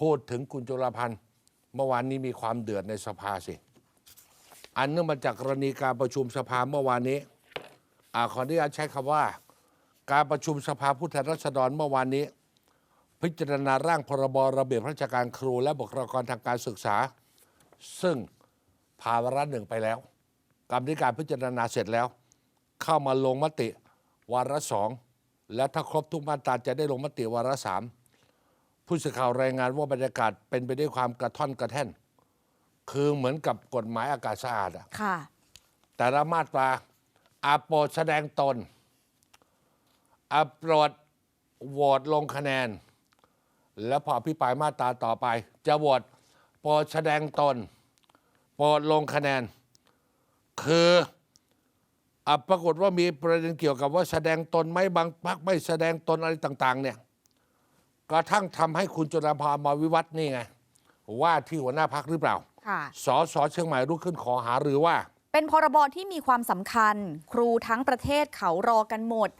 พูดถึงคุณจุลพันธ์เมื่อวานนี้มีความเดือดในสภาสิ อันเนื่องมาจากกรณีการประชุมสภาเมื่อวานนี้อาขออนุญาตใช้คำว่า การประชุมสภาผู้แทนราษฎรเมื่อวานนี้ พิจารณาร่างพรบระเบียบราชการครูและบุคลากรทางการศึกษา ซึ่งผ่านวาระหนึ่งไปแล้วกรรมธิการพิจารณาเสร็จแล้ว เข้ามาลงมติวาระสองและถ้าครบทุกมาตราจะได้ลงมติวาระสาม ผู้สื่อข่าวรายงานว่าบรรยากาศเป็นไปด้วยความกระท่อนกระแท่น คือเหมือนกับกฎหมายอากาศสะอาดอะค่ะ แต่ละมาตราอาโปรดแสดงตนอาโปรดโหวตลงคะแนน แล้วพอพิปรายมาตราต่อไป จะโหวตโปรดแสดงตน โปรดลงคะแนน คืออะปรากฏว่ามีประเด็นเกี่ยวกับว่าแสดงตนไม่บางพักไม่แสดงตนอะไรต่าง ๆ เนี่ย กระทั่งทำให้คุณจุลภามาวิวัฒน์นี่ไงว่าที่หัวหน้าพักหรือเปล่าค่ะสอสอเชียงใหม่รุกขึ้นขอหาหรือว่า เป็นพรบที่มีความสำคัญ ครูทั้งประเทศเขารอกันหมด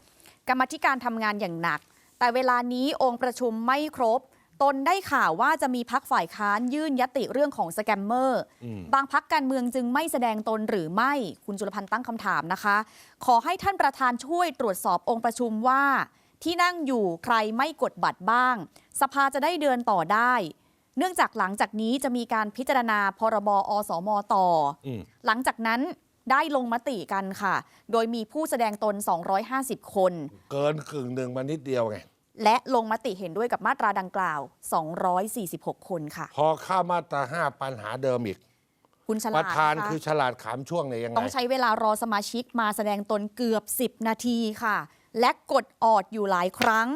กรรมาธิการทำงานอย่างหนัก แต่เวลานี้องค์ประชุมไม่ครบ ตนได้ข่าวว่าจะมีพักฝ่ายค้านยื่นยติเรื่องของสแกมเมอร์ บางพักการเมืองจึงไม่แสดงตนหรือไม่คุณจุลพันธ์ตั้งคำถามนะคะ ขอให้ท่านประธานช่วยตรวจสอบองค์ประชุมว่า ที่นั่งอยู่ใครไม่กดบัตรบ้าง สภาจะได้เดินต่อได้ เนื่องจากหลังจากนี้จะมีการพิจารณาพรบอสมต่ออมหลังจากนั้นได้ลงมติกันค่ะ โดยมีผู้แสดงตน 250 คน เกินกึ่งหนึ่งมานิดเดียวไง และลงมติเห็นด้วยกับมาตราดังกล่าว 246 คนค่ะ พอเข้ามาตราห้าปัญหาเดิมอีก คุณฉปลาดระธานนะคะคือฉลาดขามช่วงเนี่ยยังไง ต้องใช้เวลารอสมาชิกมาแสดงตนเกือบ 10 นาทีค่ะ และกดออดอยู่หลายครั้ง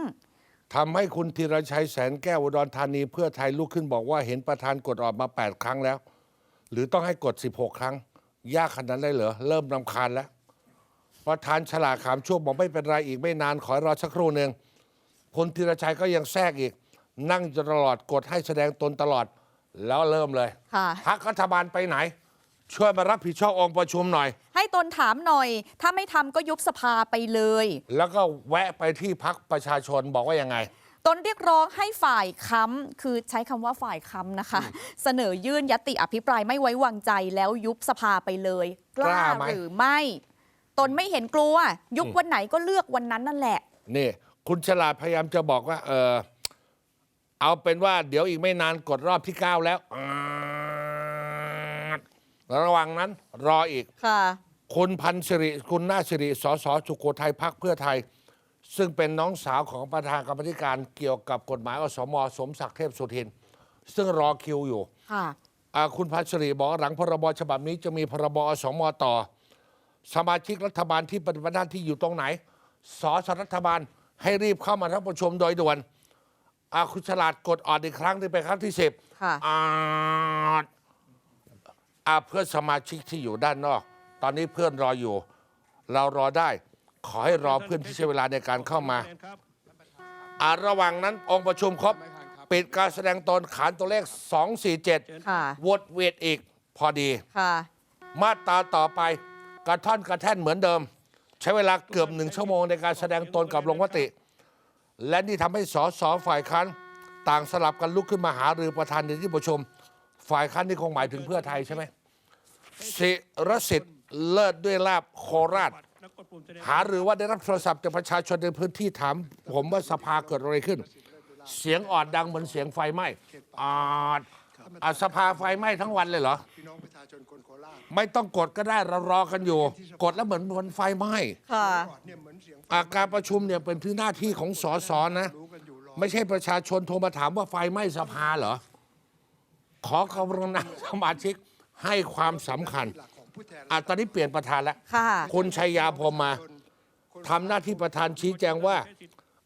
ทำให้คุณธีรชัยแสนแก้วอุดรธานีเพื่อไทยลุกขึ้นบอกว่าเห็นประธานกดออดมา 8 ครั้งแล้ว หรือต้องให้กด 16 ครั้ง ยากขนาดนั้นเลยเหรอ เริ่มรำคาญแล้วประธานฉลาดขามช่วงบอกไม่เป็นไรอีกไม่นานขอให้รอสักครู่หนึ่งคุณธีรชัยก็ยังแทรกอีก นั่งจนตลอดกดให้แสดงตนตลอด แล้วเริ่มเลยค่ะพักรัฐบาลไปไหน ช่วยมารับผิดชอบองค์ประชุมหน่อย ให้ตนถามหน่อย ถ้าไม่ทำก็ยุบสภาไปเลย แล้วก็แวะไปที่พักประชาชนบอกว่ายังไง ตนเรียกร้องให้ฝ่ายค้ำคือใช้คำว่าฝ่ายค้ำนะคะ เสนอยื่นยติอภิปรายไม่ไว้วางใจแล้วยุบสภาไปเลย กล้ากล้าไหม หรือไม่ ตนไม่เห็นกลัว ยุบวันไหนก็เลือกวันนั้นนั่นแหละ นี่ คุณฉลาดพยายามจะบอกว่า เออเอาเป็นว่าเดี๋ยวอีกไม่นานกดรอบที่ 9 แล้วอ่า ระหว่างนั้นรออีก ค่ะ คุณพันธ์สิริคุณนาสิริสสสุโขทัยพักเพื่อไทย ซึ่งเป็นน้องสาวของประธานกรรมธิการเกี่ยวกับกฎหมายอสมสมศักดิ์เทพสุทิน ซึ่งรอคิวอยู่ค่ะ อ่าคุณพัชรีบอกว่าหลังพรบฉบับนี้จะมีพรบอสมต่อ สมาชิกรัฐบาลที่ปฏิบัติหน้าที่อยู่ตรงไหนสอสรัฐบาลให้รีบเข้ามารับประชุมโดยด่วนอาคุณฉลาดกดออดอีกครั้งที่เป็นครั้งที่สิบค่ะอาด อาเพื่อนสมาชิกที่อยู่ด้านนอก ตอนนี้เพื่อนรออยู่ เรารอได้ ขอให้รอเพื่อนที่ใช้เวลาในการเข้ามาอาระหว่างนั้นองค์ประชุมครบปิดการแสดงตนขานตัวเลข247ค่ะวดเวทอีกพอดี ค่ะ มาตราต่อไปกระท่อนกระแท่นเหมือนเดิม ใช้เวลาเกือบหนึ่งชั่วโมงในการแสดงตนกับลงมติ และนี่ทำให้สสฝ่ายค้านต่างสลับกันลุกขึ้นมาหารือประธานในที่ประชุม ฝ่ายค้านนี่คงหมายถึงเพื่อไทยใช่ไหมสิรสิทธิ์เลิศด้วยลาบโคราช หาหรือว่าได้รับโทรศัพท์จากประชาชนในพื้นที่ถาม ผมว่าสภาเกิดอะไรขึ้น เสียงอ่อนดังเหมือนเสียงไฟไหม้อ่าอ่าสภาไฟไหม้ทั้งวันเลยเหรอพี่น้องประชาชนคนโคราชไม่ต้องกดก็ได้เรารอกันอยู่ กดแล้วเหมือนมันไฟไหม้ค่ะเนี่ยเหมือนเสียงอาการประชุมเนี่ยเป็นที่หน้าที่ของสสนะรู้กันอยู่รอไม่ใช่ประชาชนโทรมาถามว่าไฟไหม้สภาเหรอ ขอกรุณาสมาชิกให้ความสำคัญหลักของผู้แทนอะตอนนี้เปลี่ยนประธานแล้วค่ะ คุณชัยยาพรหมมาทำหน้าที่ประธานชี้แจงว่า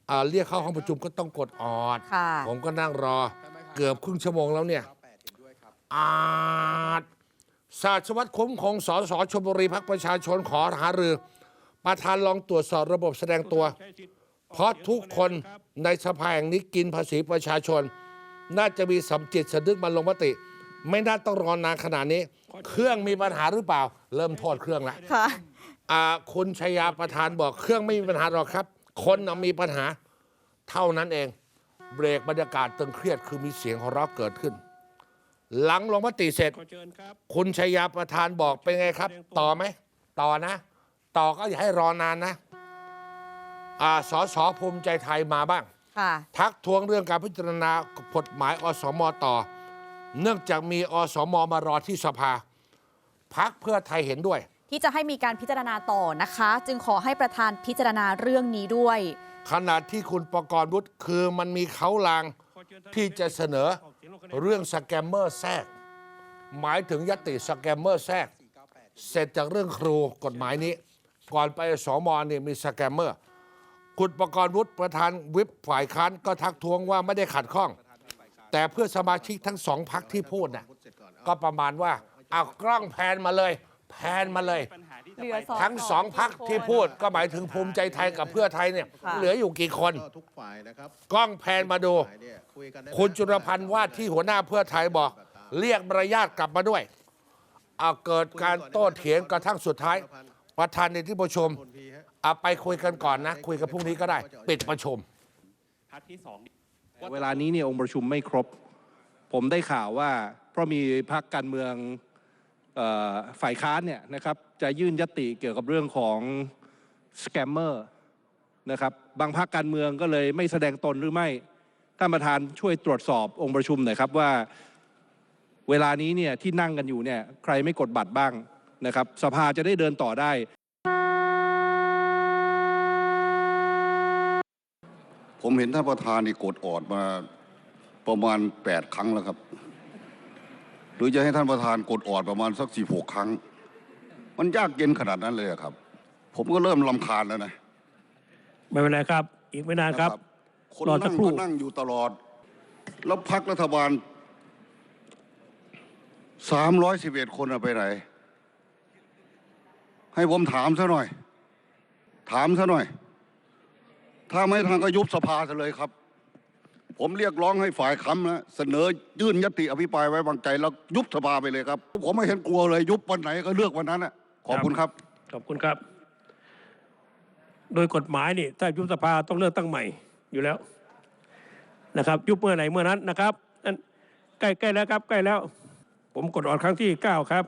อ่าเรียกเข้าห้องประชุมก็ต้องกดออด ค่ะ ผมก็นั่งรอเกือบครึ่งชั่วโมงแล้วเนี่ย อาจศาสตร์วัตรคุ้มคงสสชลบุรีพักประชาชนขอหารือ ประธานลองตรวจสอบระบบแสดงตัว เพราะทุกคนในสภาแห่งนี้กินภาษีประชาชน น่าจะมีสำจิตสำนึกมาลงมติ ไม่น่าต้องรอนานขนาดนี้ เครื่องมีปัญหาหรือเปล่า เริ่มโทษเครื่องแล้วค่ะ อ่าคุณชยาประธานบอกเครื่องไม่มีปัญหาหรอกครับ คนน่ะมีปัญหา เท่านั้นเอง เบรกบรรยากาศตึงเครียดคือมีเสียงหัวเราะเกิดขึ้น หลังลงมติเสร็จ ขอเชิญครับ คุณชัยยาประธานบอกเป็นไงครับ ต่อไหม ต่อนะ ต่อก็อย่าให้รอนานนะ อ่าสสภูมิใจไทยมาบ้างค่ะ ทักท้วงเรื่องการพิจารณากฎหมายอสมต่อ เนื่องจากมีอสมมารอที่สภาพักเพื่อไทยเห็นด้วย ที่จะให้มีการพิจารณาต่อนะคะ จึงขอให้ประธานพิจารณาเรื่องนี้ด้วย ขณะที่คุณประกรณ์วุฒิคือมันมีเขาลางขอเชิญท่านที่จะเสนอออกเสียงลงคะแนนเรื่องสแกมเมอร์แทรก หมายถึงยติสแกมเมอร์แทรก เสร็จจากเรื่องครูกฎหมายนี้ ก่อนไปสมเนี่ยมีสแกมเมอร์ คุณประกรณ์วุฒิประธานวิปฝ่ายค้านก็ทักท้วงว่าไม่ได้ขัดข้อง แต่เพื่อสมาชิกทั้งสองพักที่พูดน่ะก็ประมาณว่าเอากล้องแพนมาเลย แพนมาเลยปัญหาที่จะเหลืไปอสองทั้งสองพักที่พูดก็หมายถึงภูมิใจไทยกับเพื่อไทยเนี่ยค่ะเหลืออยู่กี่คนก็ทุกฝ่ายนะครับกล้องแพนมาดูฝ่ายเนี่ยคุยกันได้คุณจุลพันธ์ว่าที่หัวหน้าเพื่อไทยบอก เรียกมารยาทกลับมาด้วยเอาเกิดการโต้เถียงกระทั่งสุดท้าย ประธานในที่ประชุมคนพีฮะ เอาไปคุยกันก่อนนะ คุยกันพรุ่งนี้ก็ได้ ปิดประชุม พักที่สองเวลานี้เนี่ยองค์ประชุมไม่ครบ ผมได้ข่าวว่า เพราะมีพรรคการเมืองเออฝ่ายค้านเนี่ยนะครับจะยื่นยติเกี่ยวกับเรื่องของสแกมเมอร์นะครับบางพรรคการเมืองก็เลยไม่แสดงตนหรือไม่ท่านประธานช่วยตรวจสอบองค์ประชุมหน่อยครับว่า เวลานี้เนี่ยที่นั่งกันอยู่เนี่ยใครไม่กดบัตรบ้างนะครับ สภาจะได้เดินต่อได้ ผมเห็นท่านประธานนี่กดออดมาประมาณแปดครั้งแล้วครับ หรือจะให้ท่านประธานกดออดประมาณสักสิบหกครั้ง มันยากเย็นขนาดนั้นเลยเหรอครับ ผมก็เริ่มลำคาญแล้วนะไม่เป็นไรครับ อีกไม่นานครับคนรอสันั่กงครู่ก็นั่งอยู่ตลอด แล้วพักรัฐบาลสามร้อยสิบเอ็ดคนเอาไปไหน ให้ผมถามซะหน่อย ถามซะหน่อย ถ้าไม่ทางก็ยุบสภาซะเลยครับ ผมเรียกร้องให้ฝ่ายค้ำนะเสนอยื่นยติอภิปรายไว้วางใจแล้วยุบสภาไปเลยครับ ผมไม่เห็นกลัวเลยยุบวันไหนก็เลือกวันนั้นนะขอบคุณครับ ขอบคุณครับ โดยกฎหมายนี่ถ้ายุบสภาต้องเลือกตั้งใหม่อยู่แล้วนะครับ ยุบเมื่อไหร่เมื่อนั้นนะครับนั่นใกล้ใกล้แล้วครับ ใกล้แล้ว ผมกดออดครั้งที่เก้าครับ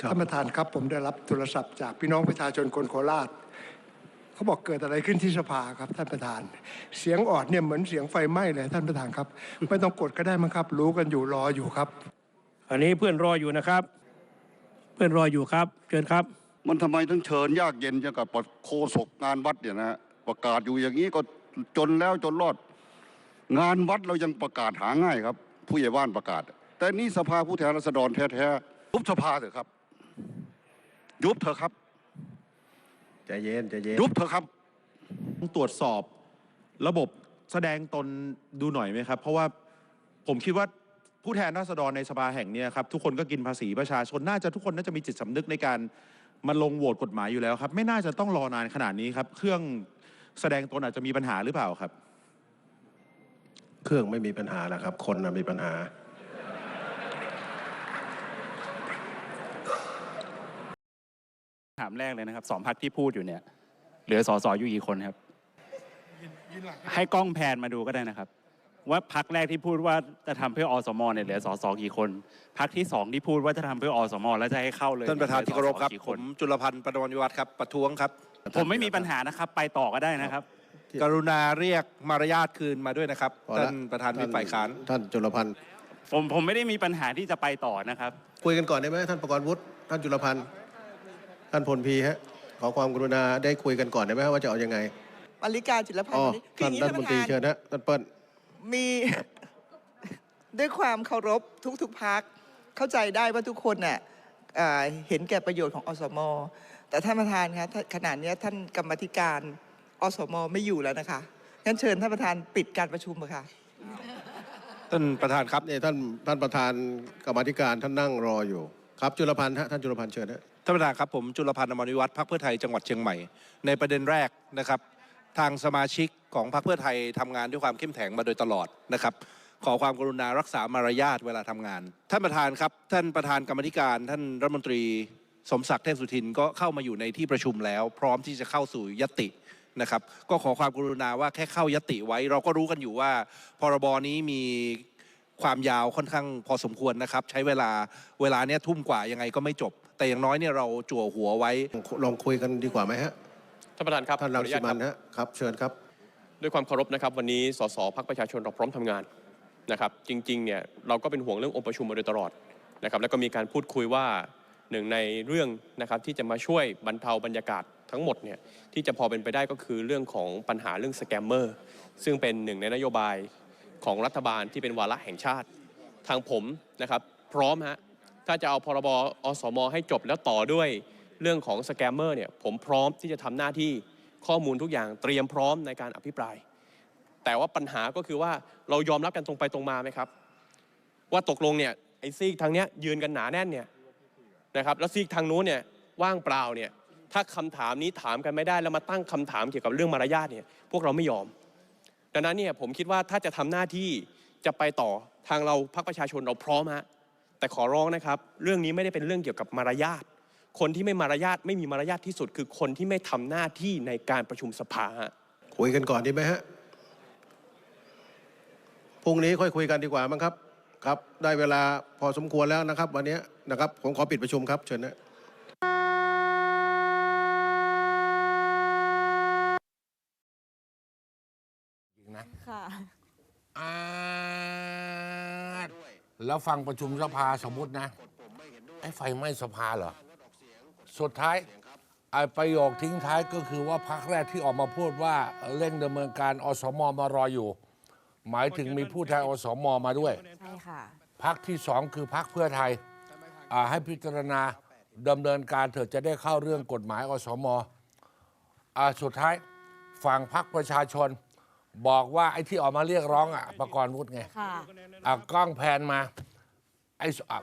ท่านประธานครับ ผมได้รับโทรศัพท์จากพี่น้องประชาชนคนโคราชเขาบอกเกิดอะไรขึ้นที่สภาครับท่านประธาน เสียงออดเนี่ยเหมือนเสียงไฟไหม้เลยท่านประธานครับ ไม่ต้องกดก็ได้มั้งครับ รู้กันอยู่รออยู่ครับ อันนี้เพื่อนรออยู่นะครับ เพื่อนรออยู่ครับเชิญครับ มันทำไมถึงเชิญยากเย็นจังกับโคศกงานวัดเนี่ยนะฮะประกาศอยู่อย่างนี้ก็จนแล้วจนรอด งานวัดเรายังประกาศหาง่ายครับ ผู้ใหญ่บ้านประกาศ แต่นี่สภาผู้แทนราษฎรแท้ๆยุบสภาเถอะครับ ยุบเถอะครับใจเย็นใจเย็นยุบเถอะครับ ตรวจสอบระบบแสดงตนดูหน่อยไหมครับ เพราะว่าผมคิดว่าผู้แทนราษฎรในสภาแห่งเนี้ครับทุกคนก็กินภาษีประชาชนน่าจะทุกคนน่าจะมีจิตสำนึกในการมาลงโหวตกฎหมายอยู่แล้วครับ ไม่น่าจะต้องรอนานขนาดนี้ครับ เครื่องแสดงตนอาจจะมีปัญหาหรือเปล่าครับ เครื่องไม่มีปัญหาแล้วครับ คนนะมีปัญหาามแรกเลยนะครับสองพักที่พูดอยู่เนี่ยเหลือสอสออยู่กี่คนครับ ให้กล้องแพนมาดูก็ได้นะครับ ว่าพักแรกที่พูดว่าจะทำเพื่ออสมเนี่ยเหลือสอสอกี่คนพักที่สองที่พูดว่าจะทำเพื่ออสมแล้วจะให้เข้าเลยท่านประธานที่เคารพครับหลือสผสกี่มนจุลพันธ์ประดวนวิวัฒน์ครับประท้วงครับ ผมไม่มีปัญหานะครับ ไปต่อก็ได้นะครับ กรุณาเรียกมารยาทคืนมาด้วยนะครับพอละท่านประธานวิปฝ่ายค้านท่านจุลพันธ์ผมผมไม่ได้มีปัญหาที่จะไปต่อนะครับ คุยกันก่อนได้ไหมท่านประกรณ์วุฒิท่านจุลพันธ์ ท่านพลพีฮะขอความกรุณาได้คุยกันก่อนได้ไหมว่าจะเอายังไงปริการจิตรพันอ๋อธ์วันนี้คืออท่าย่านงนี้ท่านท่านมปนตรีระธานเชิญฮะท่านเปิ้ลมี ด้วยความเคารพทุกๆพักเข้าใจได้ว่าทุกคนน่ะอ่าเห็นแก่ประโยชน์ของอสม แต่ท่านประธานคะถ้าขณะเนี้ยท่านกรรมาธิการอสมไม่อยู่แล้วนะคะงั้นเชิญท่านประธานปิดการประชุมเถอะค่ะ ท่านประธานครับนี่ท่านท่านประธานกรรมาธิการท่านนั่งรออยู่ ครับจุลพันธ์ฮะท่านจุลพันธ์เชิญฮะ ท่านประธานครับผมจุลพันธ์อมรวิวัฒน์พรรคเพื่อไทยจังหวัดเชียงใหม่ในประเด็นแรกนะครับทางสมาชิกของพรรคเพื่อไทยทำงานด้วยความเข้มแข็งมาโดยตลอดนะครับขอความกรุณารักษามารยาทเวลาทำงาน ท่านประธานครับ ท่านประธานกรรมธิการ ท่านรัฐมนตรีสมศักดิ์เทพสุทินก็เข้ามาอยู่ในที่ประชุมแล้ว พร้อมที่จะเข้าสู่ยตินะครับ ก็ขอความกรุณาว่าแค่เข้ายติไว้ เราก็รู้กันอยู่ว่าพรบนี้มีความยาวค่อนข้างพอสมควรนะครับ ใช้เวลาเวลาเนี้ยทุ่มกว่ายังไงก็ไม่จบ แต่อย่างน้อยเนี่ยเราจั่วหัวไว้ ลองคุยกันดีกว่าไหมฮะท่านประธานครับท่านขอรัองนุสิญาตมัคนรับฮะครับเชิญครับ ด้วยความเคารพนะครับ วันนี้สสพักประชาชนเราพร้อมทำงานนะครับ จริงๆเนี่ยเราก็เป็นห่วงเรื่ององค์ประชุมมาโดยตลอดนะครับ แล้วก็มีการพูดคุยว่าหนึ่งในเรื่องนะครับที่จะมาช่วยบรรเทาบรรยากาศทั้งหมดเนี่ยที่จะพอเป็นไปได้ก็คือเรื่องของปัญหาเรื่องสแกมเมอร์ซึ่งเป็นหนึ่งในนโยบายของรัฐบาลที่เป็นวาระแห่งชาติ ทางผมนะครับ พร้อมฮะ ถ้าจะเอาพรบอสมให้จบแล้วต่อด้วยเรื่องของสแกมเมอร์เนี่ยผมพร้อมที่จะทำหน้าที่ข้อมูลทุกอย่างเตรียมพร้อมในการอภิปราย แต่ว่าปัญหาก็คือว่าเรายอมรับกันตรงไปตรงมาไหมครับ ว่าตกลงเนี่ยไอ้ซีกทางเนี้ยยืนกันหนาแน่นเนี่ยนะครับแล้วซีกทางนู้นเนี่ยว่างเปล่าเนี่ยถ้าคำถามนี้ถามกันไม่ได้แล้วมาตั้งคำถามเกี่ยวกับเรื่องมารยาทเนี่ยพวกเราไม่ยอม ดังนั้นเนี่ยผมคิดว่าถ้าจะทำหน้าที่จะไปต่อทางเราพรรคประชาชนเราพร้อมฮะ แต่ขอร้องนะครับ เรื่องนี้ไม่ได้เป็นเรื่องเกี่ยวกับมารยาทคนที่ไม่มารยาทไม่มีมารยาทที่สุด คือคนที่ไม่ทำหน้าที่ในการประชุมสภาฮะคุยกันก่อนดีไหมฮะพรุ่งนี้ค่อยคุยกันดีกว่ามั้งครับครับ ได้เวลาพอสมควรแล้วนะครับ วันนี้นะครับผมขอปิดประชุมครับเชิญนะจริงนะค่ะ อ่า แล้วฟังประชุมสภาสมมตินะไอ้ไฟไหม้สภาเหรอ สุดท้ายไอ้ประโยคทิ้งท้ายก็คือว่าพักแรกที่ออกมาพูดว่าเร่งดำเนินการอสมมารออยู่ หมายถึงมีผู้แทนอสมมาด้วยใช่ค่ะพักที่สองคือพักเพื่อไทยอ่าให้พิจารณาดำเนินการเถอะจะได้เข้าเรื่องกฎหมายอสมอ่าสุดท้ายฝั่งพักประชาชน บอกว่าไอ้ที่ออกมาเรียกร้องอะประกรณ์วุฒิไงค่ะ อะกล้องแพนมาไอ้สอะ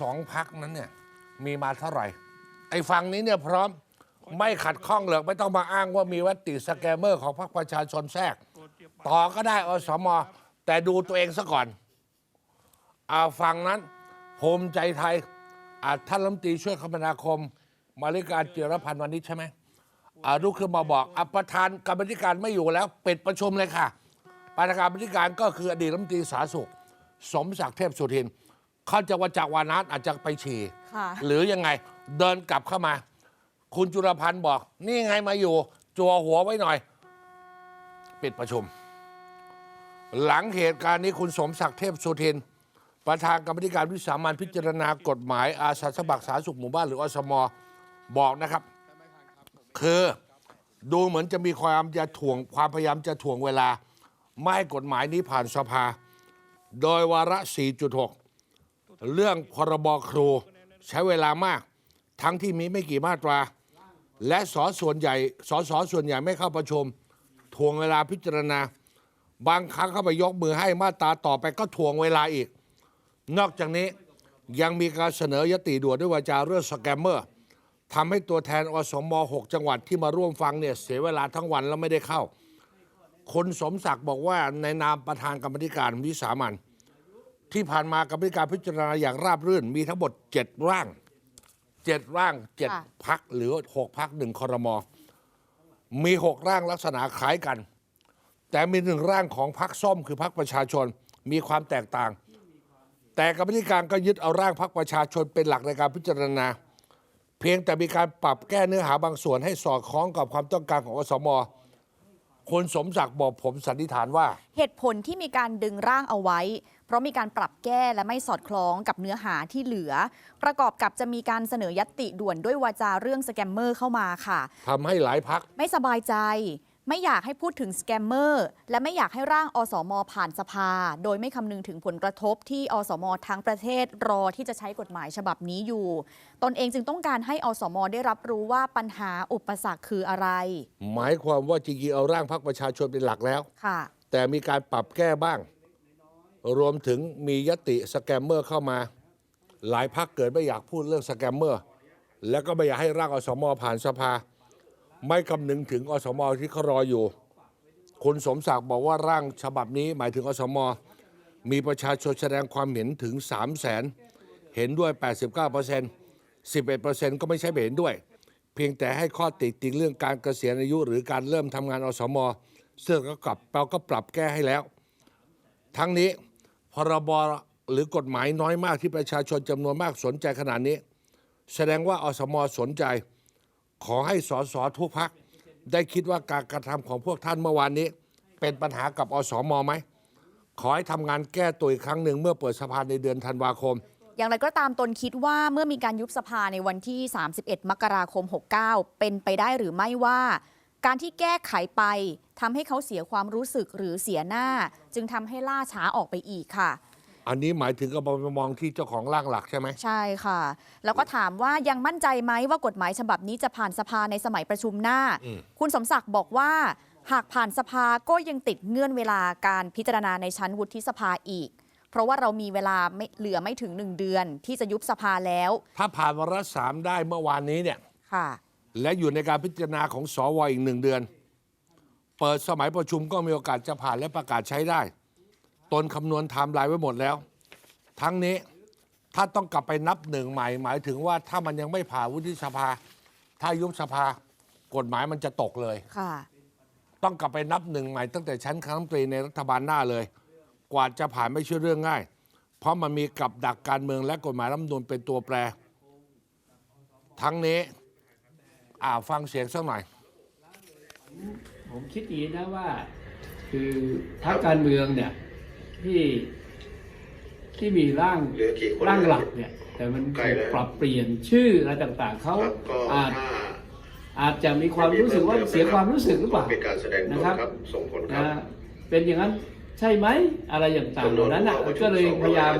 สองพักนั้นเนี่ยมีมาเท่าไหร่ ไอ้ฝั่งนี้เนี่ยพร้อมไม่ขัดข้องเลยไม่ต้องมาอ้างว่ามีวัตติสแกมเมอร์ของพรรคประชาชนแทรก ต่อก็ได้อสม แต่ดูตัวเองซะก่อนอ่าฝั่งนั้นภูมิใจไทยอ่าท่านรัฐมนตรีช่วยคมนาคม มาริการเจรพันธ์วันนี้ใช่ไหม อ่าลุกขึ้นมาบอกอะประธานกรรมธิการไม่อยู่แล้วปิดประชุมเลยค่ะ ประธานกรรมธิการก็คืออดีตรัฐมนตรีสาธารณสุข สมศักดิ์เทพสุทิน เขาจะว่าจากวานัทอาจจะไปฉี่ค่ะหรือยังไงเดินกลับเข้ามา คุณจุลพันธ์บอก นี่ไงมาอยู่ จัวหัวไว้หน่อย ปิดประชุม หลังเหตุการณ์นี้คุณสมศักดิ์เทพสุทิน ประธานกรรมธิการวิสามันพิจารณากฎหมายอาสาสมัครสาธารณสุขหมู่บ้านหรืออสมบอกนะครับ คือดูเหมือนจะมีความจะถ่วงความพยายามจะถ่วงเวลา ไม่ให้กฎหมายนี้ผ่านสภา โดยวาระ 4.6 เรื่องพรบครู ใช้เวลามาก ทั้งที่มีไม่กี่มาตรา และสอส่วนใหญ่สอสอส่วนใหญ่ไม่เข้าประชุมถ่วงเวลาพิจารณา บางครั้งเข้าไปยกมือให้มาตราต่อไปก็ถ่วงเวลาอีก นอกจากนี้ยังมีการเสนอยติด่วนด้วยวาจาเรื่องสแกมเมอร์ ทำให้ตัวแทนอสม6จังหวัดที่มาร่วมฟังเนี่ยเสียเวลาทั้งวันแล้วไม่ได้เข้า คนสมศักดิ์บอกว่าในนามประธานกรรมธิการวิสามัน ที่ผ่านมากรรมธิการพิจารณาอย่างราบรื่น มีทั้งหมด 7 ร่าง 7 ร่างค่ะ7พักหรือ 6 พักหนึ่งคอรมอมี 6 ร่างลักษณะคล้ายกัน แต่มีหนึ่งร่างของพักส้มคือพักประชาชนมีความแตกต่าง แต่กรรมธิการก็ยึดเอาร่างพักประชาชนเป็นหลักในการพิจารณา พียงแต่มีการปรับแก้เนื้อหาบางส่วนให้สอดคล้องกับความต้องการของอสมคุณสมศักดิ์บอกผมสันนิษฐานว่า เหตุผลที่มีการดึงร่างเอาไว้ เพราะมีการปรับแก้และไม่สอดคล้องกับเนื้อหาที่เหลือ ประกอบกับจะมีการเสนอยัตติด่วนด้วยวาจาเรื่องสแกมเมอร์เข้ามาค่ะทำให้หลายพักไม่สบายใจ ไม่อยากให้พูดถึงสแกมเมอร์และไม่อยากให้ร่างอสม ผ่านสภา โดยไม่คำนึงถึงผลกระทบที่อสม ทั้งประเทศรอที่จะใช้กฎหมายฉบับนี้อยู่ ตนเองจึงต้องการให้อสม ได้รับรู้ว่าปัญหาอุปสรรคคืออะไร หมายความว่าจริงๆเอาร่างพักประชาชนเป็นหลักแล้ว ค่ะ แต่มีการปรับแก้บ้าง รวมถึงมียติสแกมเมอร์เข้ามา หลายพักเกิดไม่อยากพูดเรื่องสแกมเมอร์ แล้วก็ไม่อยากให้ร่างอสมผ่านสภา ไม่คำนึงถึงอสมที่เขารออยู่ คุณสมศักดิ์บอกว่าร่างฉบับนี้หมายถึงอสม มีประชาชนแสดงความเห็นถึง 3 0 0แสนเห็นด้วย 89% 11%ก็ไม่ใช่เห็นด้วย เพียงแต่ให้ข้อติติงเรื่องการเกษียณอายุ หรือการเริ่มทำงานอสมซึ่งก็กลับเราก็ปรับแก้ให้แล้ว ทั้งนี้พรบหรือกฎหมายน้อยมากที่ประชาชนจำนวนมากสนใจขนาดนี้ แสดงว่าอสมสนใจ ขอให้สสทุกพักได้คิดว่าการกระทำของพวกท่านเมื่อวานนี้ เป็นปัญหากับอสมไหม ขอให้ทำงานแก้ตัวอีกครั้งหนึ่งเมื่อเปิดสภาในเดือนธันวาคมอย่างไรก็ตามตนคิดว่าเมื่อมีการยุบสภาในวันที่ 31 มกราคม 69 เป็นไปได้หรือไม่ว่า การที่แก้ไขไปทำให้เขาเสียความรู้สึกหรือเสียหน้า จึงทำให้ล่าช้าออกไปอีกค่ะ อันนี้หมายถึงกบมองที่เจ้าของร่างหลักใช่ไหมใช่ค่ะ แล้วก็ถามว่ายังมั่นใจไหมว่ากฎหมายฉบับนี้จะผ่านสภาในสมัยประชุมหน้าอืมคุณสมศักดิ์บอกว่า หากผ่านสภาก็ยังติดเงื่อนเวลาการพิจารณาในชั้นวุฒิสภาอีก เพราะว่าเรามีเวลาไม่เหลือไม่ถึงหนึ่งเดือน ที่จะยุบสภาแล้ว ถ้าผ่านวาระสามได้เมื่อวานนี้เนี่ยค่ะ และอยู่ในการพิจารณาของสวอีกหนึ่งเดือน เปิดสมัยประชุมก็มีโอกาสจะผ่านและประกาศใช้ได้ ตนคำนวณไทม์ไลน์ไว้หมดแล้ว ทั้งนี้ถ้าต้องกลับไปนับหนึ่งใหม่ หมายถึงว่าถ้ามันยังไม่ผ่านวุฒิสภา ถ้ายุบสภากฎหมายมันจะตกเลย ค่ะ ต้องกลับไปนับหนึ่งใหม่ตั้งแต่ชั้นคณะรัฐมนตรีในรัฐบาลหน้าเลย กว่าจะผ่านไม่ใช่เรื่องง่าย เพราะมันมีกับดักการเมืองและกฎหมายรัฐธรรมนูญเป็นตัวแปร ทั้งนี้ อ่าฟังเสียงสักหน่อย ผมคิดอย่างนี้นะว่า คือพรรคการเมืองเนี่ย ที่ที่มีร่างร่างหลักเนี่ย แต่มันถูกปรับเปลี่ยนชื่ออะไรต่างๆเขาอาจอาจจะมีความรู้สึกว่าเสียความรู้สึกหรือเปล่า เป็นการแสดงตนนะครับครับส่งผลครับนะเป็นอย่างนั้นใช่ไหมอะไรอย่างต่างๆเหล่านั้นอะก็เลยพยายาม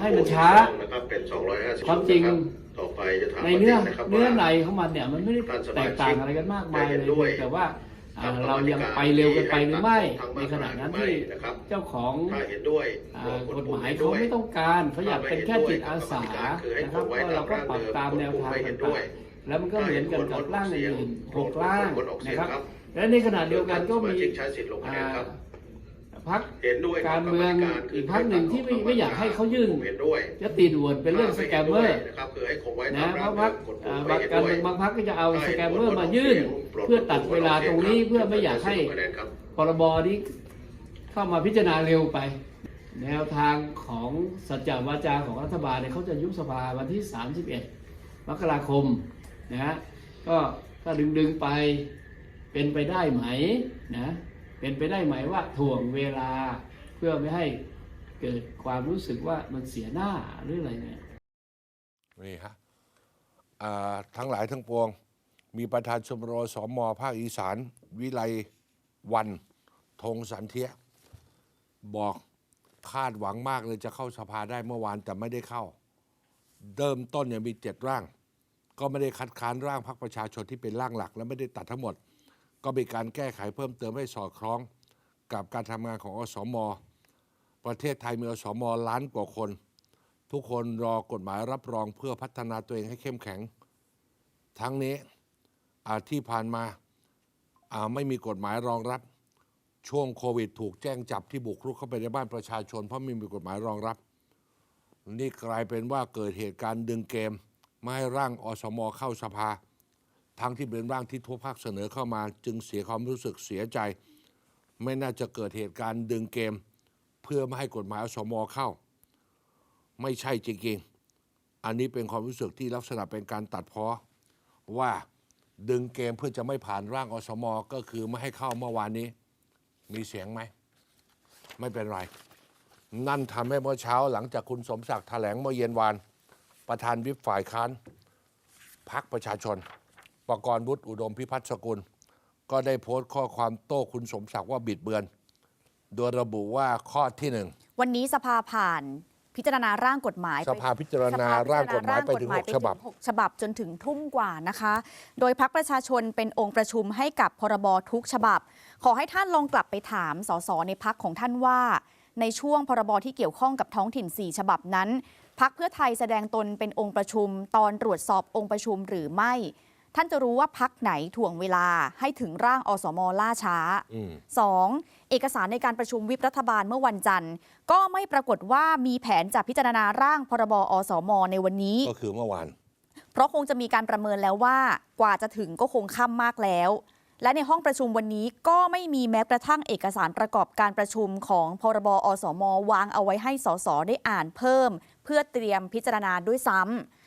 ให้มันช้า นะครับเป็น250ความจริง นะบต่อไปจะถามในเนื้อประด็ะครับเนื้อว่า ในของมันเนี่ยมันไม่ได้ท่านสแตมาชิกกต่างอะไรกันมากมายได้เห็เลนด้วยยแต่ว่าอ่ากับ เรายังไปเร็วเกันไปหรือไม่ทั้งในมากขณะนั้นที่นะครับเจ้าของถ้าเห็นด้วยอ่าโปรกฎปุ่หมายห็นเขาด้วยไม่ต้องการเขาอยากเป็นแค่จิตอาสาคือให้นะคครับงไว้ก็เราก็ปรับตามแนวทางไม่เห็นต่าด้วยงๆแล้วมันก็เหมือนกันกับร่างอื่นๆหกร่างงดออกเสียนะงครับครับและในขณะเดียวกันก็มี พักเห็นด้วยการเมืองอีกพรรคหนึ่งที่ไม่ไม่อยากให้เขายื่นผมเห็นด้วยยติด่วนเป็นเรื่องสแกมเมอร์นะครับคือให้คงไว้นะตามเพราะพักกฎหอ่ามาบายงการเมืองบางพักก็จะเอาสแกมเมอร์มายื่น เพื่อตัดเวลาตรงนี้เพื่อไม่อยากให้พรบนี้เข้ามาพิจารณาเร็วไป แนวทางของสัจจวาจาของรัฐบาลเนี่ยเขาจะยุบสภาวันที่ 31 มกราคมนะฮะก็ถ้าดึงดึงๆไปเป็นไปได้ไหมนะ เป็นไปได้ไหมว่าถ่วงเวลาเพื่อไม่ให้เกิดความรู้สึกว่ามันเสียหน้าหรืออะไรเนี่ยนี่ฮะทั้งหลายทั้งปวง มีประธานชมรมสมภาคอีสาน วิไลวันธงสันเทียบอกคาดหวังมากเลยจะเข้าสภาได้เมื่อวานแต่ไม่ได้เข้าเริ่มต้นเนี่ยมีเจ็ดร่าง ก็ไม่ได้คัดค้านร่างพรรคประชาชนที่เป็นร่างหลัก และไม่ได้ตัดทั้งหมด ก็มีการแก้ไขเพิ่มเติมให้สอดคล้องกับการทำงานของอสม ประเทศไทยมีอสมล้านกว่าคน ทุกคนรอกฎหมายรับรองเพื่อพัฒนาตัวเองให้เข้มแข็ง ทั้งนี้อาที่ผ่านมาาไม่มีกฎหมายรองรับ ช่วงโควิด ถูกแจ้งจับที่บุกรุกเข้าไปในบ้านประชาชน เพราะไม่มีกฎหมายรองรับ นี่กลายเป็นว่าเกิดเหตุการณ์ดึงเกม ไม่ให้ร่างอสมเข้าสภา ทั้งที่เป็นร่างที่ทุกภาคเสนอเข้ามา จึงเสียความรู้สึกเสียใจ ไม่น่าจะเกิดเหตุการณ์ดึงเกม เพื่อไม่ให้กฎหมายอสมอเข้า ไม่ใช่จริงๆ อันนี้เป็นความรู้สึกที่ลักษณะเป็นการตัดพ้อว่าดึงเกมเพื่อจะไม่ผ่านร่างอสมอก็คือไม่ให้เข้าเมื่อวานนี้ มีเสียงไหม ไม่เป็นไร นั่นทำให้เมื่อเช้าหลังจากคุณสมศักดิ์แถลงเมื่อเย็นวาน ประธานวิปฝ่ายค้านพักประชาชน ประกรณ์วุฒิอุดมพิพัฒน์สกุล ก็ได้โพสต์ข้อความโต้คุณสมศักดิ์ว่าบิดเบือน โดยระบุว่าข้อที่หนึ่งวันนี้สภาผ่านพิจารณาร่างกฎหมายสภาพิจารณาร่างกฎหมายไปถึงหกฉบับหกฉบับจนถึงทุ่มกว่านะคะ โดยพักประชาชนเป็นองค์ประชุมให้กับพรบทุกฉบับ ขอให้ท่านลองกลับไปถามสสในพักของท่านว่า ในช่วงพรบที่เกี่ยวข้องกับท้องถิ่น 4 ฉบับนั้นพักเพื่อไทยแสดงตนเป็นองค์ประชุม ตอนตรวจสอบองค์ประชุมหรือไม่ ท่านจะรู้ว่าพักไหนถ่วงเวลาให้ถึงร่างอสมล่าช้าอืม 2. เอกสารในการประชุมวิปรัฐบาลเมื่อวันจันทร์ ก็ไม่ปรากฏว่ามีแผนจะพิจารณาร่างพรบอสมในวันนี้ ก็คือเมื่อวาน เพราะคงจะมีการประเมินแล้วว่ากว่าจะถึงก็คงค่ำมากแล้วและในห้องประชุมวันนี้ก็ไม่มีแม้กระทั่งเอกสารประกอบการประชุมของพรบอสมวางเอาไว้ให้สสได้อ่านเพิ่ม เพื่อเตรียมพิจารณาด้วยซ้ำ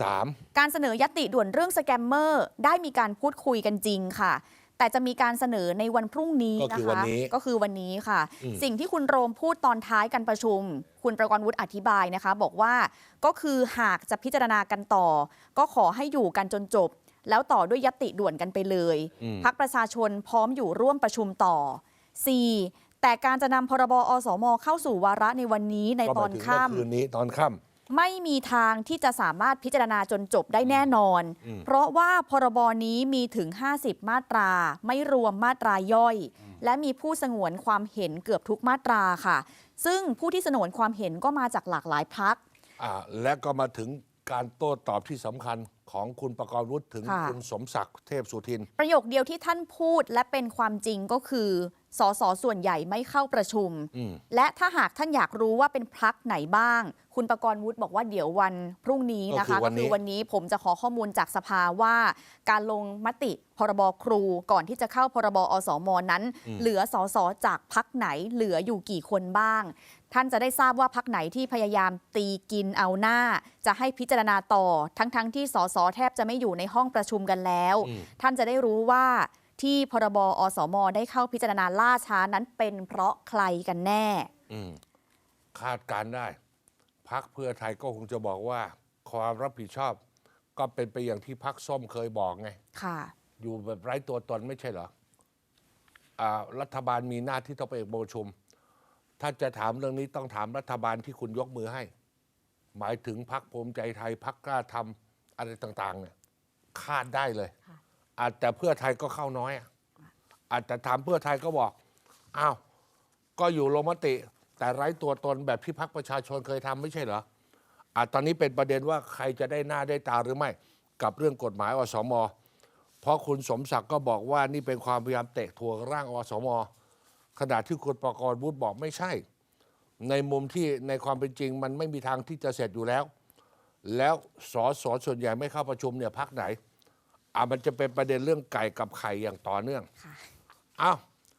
สามการเสนอยติด่วนเรื่องสแกมเมอร์ได้มีการพูดคุยกันจริงค่ะ แต่จะมีการเสนอในวันพรุ่งนี้ก็นะคือวันคะนี้ก็คือวันนี้ค่ะอืมสิ่งที่คุณโรมพูดตอนท้ายการประชุม คุณประกรณ์วุฒิอธิบายนะคะ บอกว่าก็คือหากจะพิจารณากันต่อ ก็ขอให้อยู่กันจนจบ แล้วต่อด้วยยติด่วนกันไปเลยอืมพักประชาชนพร้อมอยู่ร่วมประชุมต่อ 4. แต่การจะนำพรบอสมเข้าสู่วาระในวันนี้ในก็หตมาอยนถึงค่ำเมื่อคืนนี้ตอนค่ำ ไม่มีทางที่จะสามารถพิจารณาจนจบได้แน่นอนอืมเพราะว่าพรบนี้มีถึง 50 มาตรา ไม่รวมมาตราย่อย และมีผู้สงวนความเห็นเกือบทุกมาตราค่ะ ซึ่งผู้ที่สงวนความเห็นก็มาจากหลากหลายพักอ่าและก็มาถึงการโต้ตอบที่สำคัญของคุณประกรณ์วุฒิถึงค่ะคุณสมศักดิ์เทพสุทิน ประโยคเดียวที่ท่านพูดและเป็นความจริงก็คือ สสส่วนใหญ่ไม่เข้าประชุมอืมและถ้าหากท่านอยากรู้ว่าเป็นพักไหนบ้าง คุณประกรณ์วุฒิบอกว่าเดี๋ยววันพรุ่งนี้นะคะก็คือวันนี้วันนี้ผมจะขอข้อมูลจากสภาว่า การลงมติพรบครูก่อนที่จะเข้าพรบอสมนั้น เหลือสสจากพักไหนเหลืออยู่กี่คนบ้าง ท่านจะได้ทราบว่าพักไหนที่พยายามตีกินเอาหน้า จะให้พิจารณาต่อ ทั้งๆทที่สสแทบจะไม่อยู่ในห้องประชุมกันแล้วอืมท่านจะได้รู้ว่า ที่พรบอสมได้เข้าพิจารณาล่าช้านั้นเป็นเพราะใครกันแน่ อืมคาดการณ์ได้พักเพื่อไทยก็คงจะบอกว่า ความรับผิดชอบ ก็เป็นไปอย่างที่พักส้มเคยบอกไง ค่ะ อยู่แบบไร้ตัวตนไม่ใช่เหรออ่ารัฐบาลมีหน้าที่ต้องไปประชุม ถ้าจะถามเรื่องนี้ต้องถามรัฐบาลที่คุณยกมือให้ หมายถึงพักภูมิใจไทยพักกล้าทำอะไรต่าง ๆ เนี่ยคาดได้เลยค่ะ อาจแต่เพื่อไทยก็เข้าน้อยอะอาจจะถามเพื่อไทยก็บอกอ้าวก็อยู่ลงมติ แต่ไร้ตัวตนแบบที่พักประชาชนเคยทำไม่ใช่เหรออาตอนนี้เป็นประเด็นว่าใครจะได้หน้าได้ตาหรือไม่ กับเรื่องกฎหมายอสมเพราะคุณสมศักดิ์ก็บอกว่านี่เป็นความพยายามเตะถ่วงร่างอสมขณะที่คุณประกรณ์วุฒิบอกไม่ใช่ ในมุมที่ในความเป็นจริง มันไม่มีทางที่จะเสร็จอยู่แล้ว แล้วสอสอส่วนใหญ่ไม่เข้าประชุมเนี่ยพักไหน อะมันจะเป็นประเด็นเรื่องไก่กับไข่อย่างต่อเนื่องค่ะอ้าว